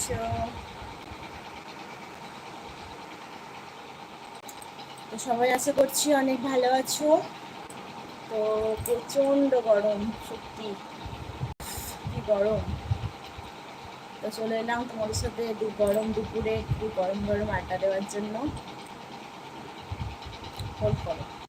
আছো তো সবাই আশা করছি অনেক ভালো আছো। তো প্রচণ্ড গরম, সত্যি। কি গরম। তো চলে এলাম তোমাদের সাথে দু গরম দুপুরে, একটু গরম গরম আড্ডা দেওয়ার জন্য। হোল্ড করো।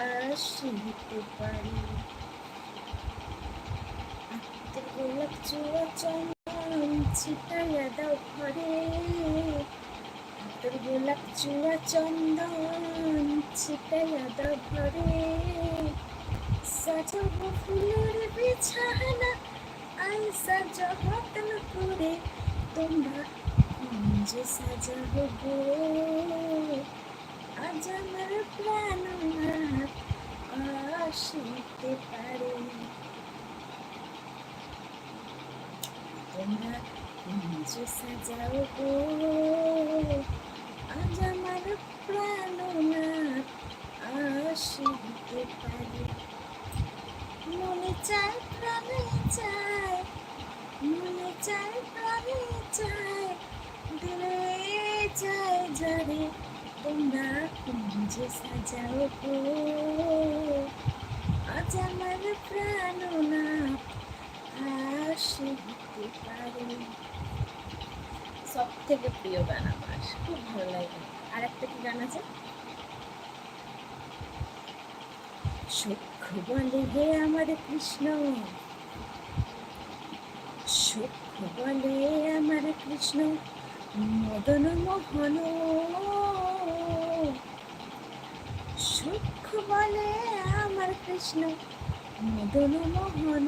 আসিতে পারি গোলাপ চুয়া চন্দন ছিটাইয়া চন্দন সাজাবো ফুলের করে তোমরা সাজাবো গো আজ আমার প্রাণ আসিতে পারে তোমরা কুঞ্জ সাজাও গো আজ আমার প্রাণ আসিতে পারে মনে চায় প্রাণে চায় মনে চায় প্রাণে চায় দিলে চায় যারে তোমরা কুঞ্জে সাজাও গো আজ আমার প্রাণ না আসিতে পারে। সব থেকে প্রিয় গান আমার, খুব ভালো লাগে। আর একটা কি গান আছে? সুখ বলে হে আমার কৃষ্ণ। সুখ বলে আমার কৃষ্ণ, মদন মোহন। সুখ বলে আমার কৃষ্ণ, মদন মোহন।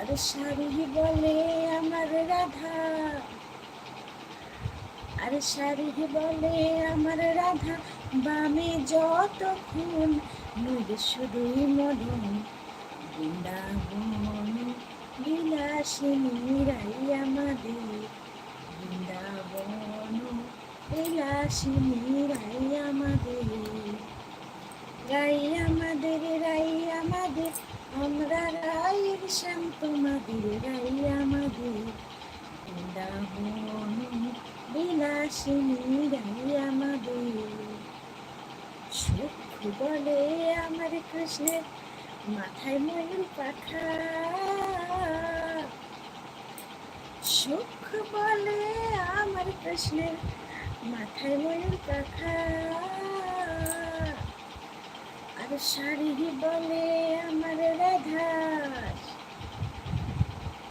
আর শাড়ি বলে আমার রাধা। আর শাড়ি বলে আমার রাধা, বামে যতক্ষণ নূর শুধুই মদন, বৃন্দাবন বিলাসিনী রাই আমাদের। বৃন্দাবন বিলাসিনী রাই আমাদের। রাই আমাদের রাই আমাদের আমরা রায়ের শ্যাম তোমাদের রাই আমাদের বিলাসিনী রাই আমাদের সুখ বলে আমার কৃষ্ণের মাথায় ময়ূর পাখা সুখ বলে আমার কৃষ্ণের মাথায় ময়ূর পাখা। শাড়ি বলে আমার রাধার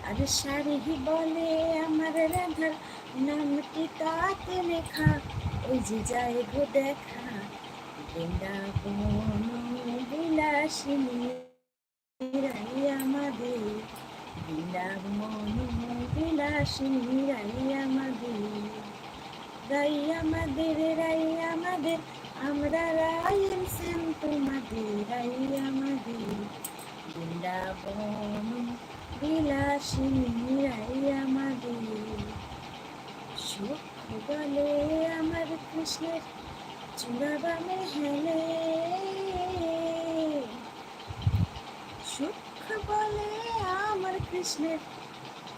আর শাড়ি বলে আমার রাধার নামটি তাতে লেখা ওই যে যায় গো দেখা বৃন্দাবন বিলাসিনী রাই আমাদের বৃন্দাবন বিলাসিনী রাই আমাদের রাই আমাদের রাই আমাদের আমরা রায়ের শ্যাম তোমাদের আমাদের বৃন্দাবন বিলাসিনী রাই সুখ বলে আমার কৃষ্ণের চূড়াবামে হেলে সুখ বলে আমার কৃষ্ণের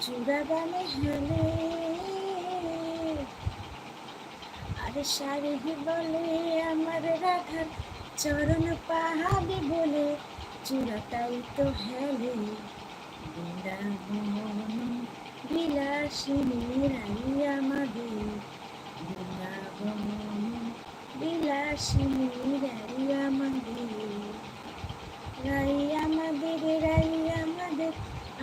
চূড়াবামে হেলে আর শাড়ি বলে আমার রাধার চরণ পাহাড়ে বলে চূড়াটাই তো হেলে। বৃন্দাবন বিলাসিনী রাই আমাদের। বৃন্দাবন বিলাসিনী রাই আমাদের। রাই আমাদের রাই আমাদের,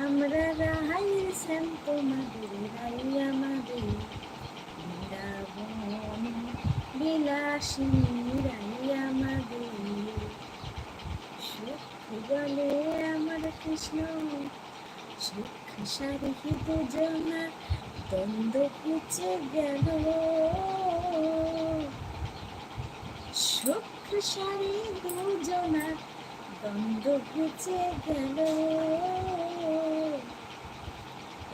আমরা রাহাইয়ের শ্যাম তোমাদের, রাই আমাদের বৃন্দাবন বিলাসিনী রাই আমাদের সুখ বলে আমার কৃষ্ণ দুজনা দুজনা গেল।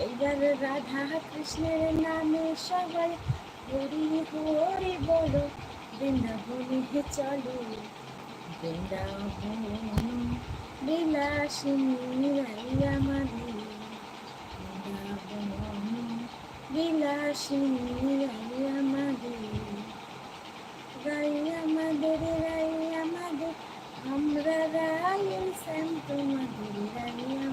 এইবার রাধা কৃষ্ণের নামে সবাই হরি হরি বলো। বৃন্দাবনে চলো। বৃন্দাবন বিলাসিনী আমাদের বৃন্দাবন বিলাসিনী আমাদের রাই আমাদের রাই আমাদের আমরা রায়ের শ্যাম তোমাদের রাই আমাদের